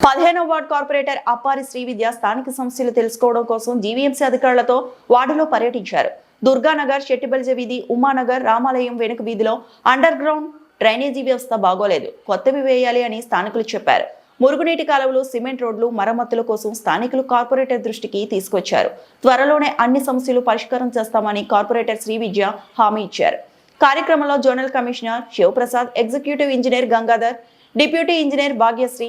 పదిహేనవ ward corporator Appari Srividya స్థానిక సమస్యలు తెలుసుకోవడం కోసం జీవీఎంసీ అధికారులతో వార్డులో పర్యటించారు. దుర్గానగర్ శెట్టిబల్జ వీధి ఉమానగర్ రామాలయం వెనుక వీధిలో అండర్ గ్రౌండ్ డ్రైనేజీ వ్యవస్థ బాగోలేదు. కొత్తవి వేయాలి అని స్థానికులు చెప్పారు. మురుగునీటి కాలువలు సిమెంట్ రోడ్లు మరమ్మతుల కోసం స్థానికులు కార్పొరేటర్ దృష్టికి తీసుకొచ్చారు. త్వరలోనే అన్ని సమస్యలు పరిష్కారం చేస్తామని కార్పొరేటర్ శ్రీవిద్య హామీ ఇచ్చారు. కార్యక్రమంలో zonal commissioner Sivaprasad executive engineer Gangadhar deputy engineer Bhagyasri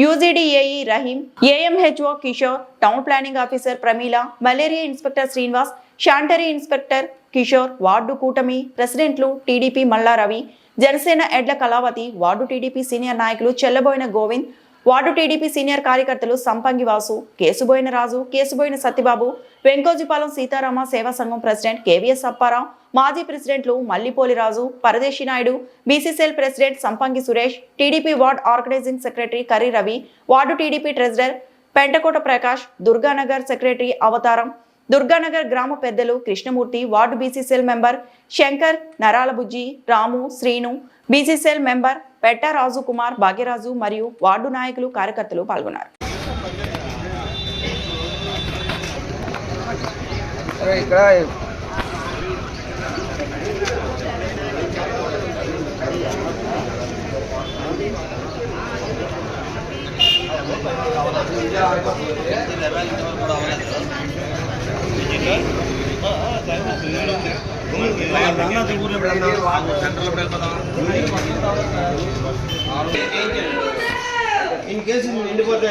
UGD AE Rahim AMHO Kishore town planning officer Pramila malaria inspector Srinivas sanitary inspector Kishore ward కూటమి ప్రెసిడెంట్లు టీడీపీ మల్లారవి జనసేన ఎడ్ల కళావతి వార్డు టీడీపీ సీనియర్ నాయకులు Chellaboina Govind ward TDP senior కార్యకర్తలు సంపంగి వాసు కేసుబోయిన రాజు కేసుబోయిన సత్యబాబు వెంకోజీపాలెం సీతారామ సేవా సంఘం president KVS Apparao మాజీ ప్రెసిడెంట్లు Mallipoli Raju Paradesi Naidu BCCL president Sampangi Suresh TDP ward organising secretary Karri Ravi ward TDP treasurer Pentakota Prakash Durganagar secretary Avataram Durganagar గ్రామ పెద్దలు Krishnamurthy ward BCCL member Shankar Naralabujji Ramu Srinu BCCL member Petta Raju Kumar Bhagyaraju మరియు ward నాయకులు కార్యకర్తలు పాల్గొన్నారు. ఇక్కడ in case నిండిపోతే